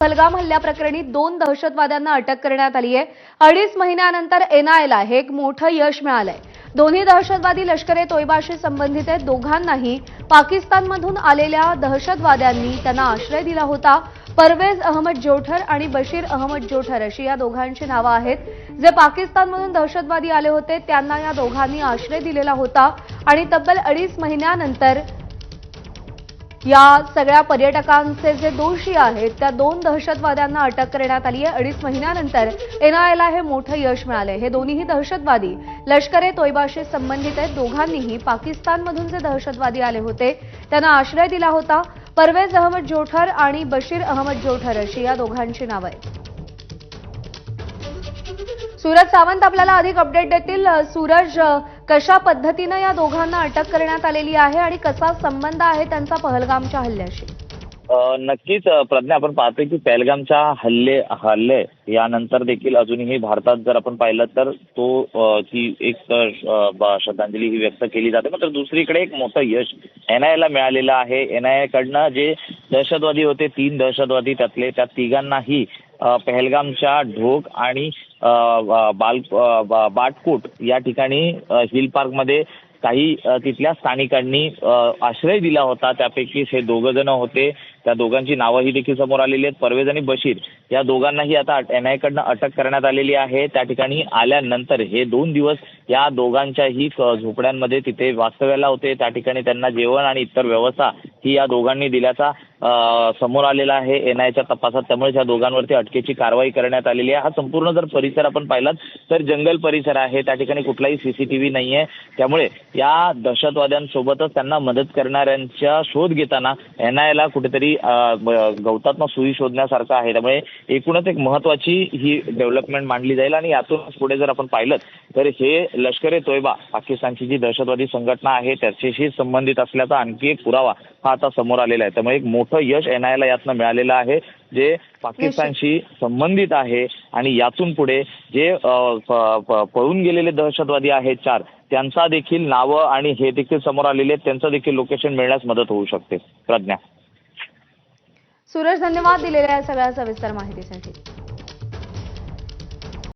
पलगाम हल्ल्याप्रकरणी दोन दहशतवाद्यांना अटक करण्यात आली आहे. अडीच महिन्यानंतर एनआयला हे एक मोठं यश मिळालंय. दोन्ही दहशतवादी लष्कर ए तोयबाशी संबंधित आहेत. दोघांनाही पाकिस्तानमधून आलेल्या दहशतवाद्यांनी त्यांना आश्रय दिला होता. परवेज अहमद जोठर आणि बशीर अहमद जोठर अशी या दोघांची नावं आहेत. जे पाकिस्तानमधून दहशतवादी आले होते त्यांना या दोघांनी आश्रय दिलेला होता. आणि तब्बल अडीच महिन्यानंतर या सगळ्या पर्यटकांचे जे दोषी आहेत त्या दोन दहशतवाद्यांना अटक करण्यात आली आहे. अडीच महिन्यानंतर एनआयला हे मोठं यश मिळालंय. हे दोन्हीही दहशतवादी लष्कर ए तोयबाशी संबंधित आहेत. दोघांनीही पाकिस्तानमधून जे दहशतवादी आले होते त्यांना आश्रय दिला होता. परवेज अहमद जोठर आणि बशीर अहमद जोठर अशी या दोघांची नावं आहेत. सूरज सावंत आपल्याला अधिक अपडेट देतील. सूरज कशा पद्धतीनं या दोघांना अटक करण्यात आलेली आहे आणि कसा संबंध आहे त्यांचा पहलगामच्या हल्ल्याशी? नक्कीच प्रज्ञा आपण पाहतोय की पहलगामच्या हल्ले हल्ले यानंतर देखील अजूनही भारतात जर आपण पाहिलं तर तो अ, ती एक श्रद्धांजली ही व्यक्त केली जाते. मात्र दुसरीकडे एक मोठं यश एन आयला मिळालेलं आहे. एन आय कडनं जे दहशतवादी होते तीन दहशतवादी त्यातले त्या तिघांनाही पहलगामच्या ढोक आणि बाल अ, बाटकोट या ठिकाणी हिल हिल पार्कमध्ये काही तिथल्या स्थानिकांनी आश्रय दिला होता. त्यापैकी हे दोघं जण होते. त्या दोघांची नावंही देखील समोर आलेली आहेत. परवेज आणि बशीर या दोघांनाही आता एन आय कडनं अटक करण्यात आलेली आहे. त्या ठिकाणी आल्यानंतर हे दोन दिवस या दोघांच्याही झोपड्यांमध्ये तिथे वास्तव्याला होते. त्या ठिकाणी त्यांना जेवण आणि इतर व्यवस्था ही या दोघांनी दिल्याचा समोर आलेला आहे एन आयच्या तपासात. त्यामुळे या दोघांवरती अटकेची कारवाई करण्यात आलेली आहे. हा संपूर्ण जर परिसर आपण पाहिलात तर जंगल परिसर आहे. त्या ठिकाणी कुठलाही सीसीटीव्ही नाही आहे त्यामुळे या दहशतवाद्यांसोबतच त्यांना मदत करणाऱ्यांचा शोध घेताना एन आयला कुठेतरी अ, गवतात्मक सुई शोधण्यासारखं आहे. त्यामुळे एकूणच एक महत्वाची ही डेव्हलपमेंट मांडली जाईल आणि यातूनच पुढे जर आपण पाहिलं तर हे लष्कर ए तोयबा पाकिस्तानची जी दहशतवादी संघटना आहे त्याच्याशी संबंधित असल्याचा आणखी एक पुरावा हा आता समोर आलेला आहे. त्यामुळे एक मोठं यश एन आयला यातनं मिळालेलं आहे जे पाकिस्तानशी संबंधित आहे आणि यातून पुढे जे पळून गेलेले दहशतवादी आहेत चार त्यांचा देखील नावं आणि हे देखील समोर आलेले आहेत त्यांचं देखील लोकेशन मिळण्यास मदत होऊ शकते. प्रज्ञा. सूरज धन्यवाद दिलेल्या या सगळ्या सविस्तर माहितीसाठी.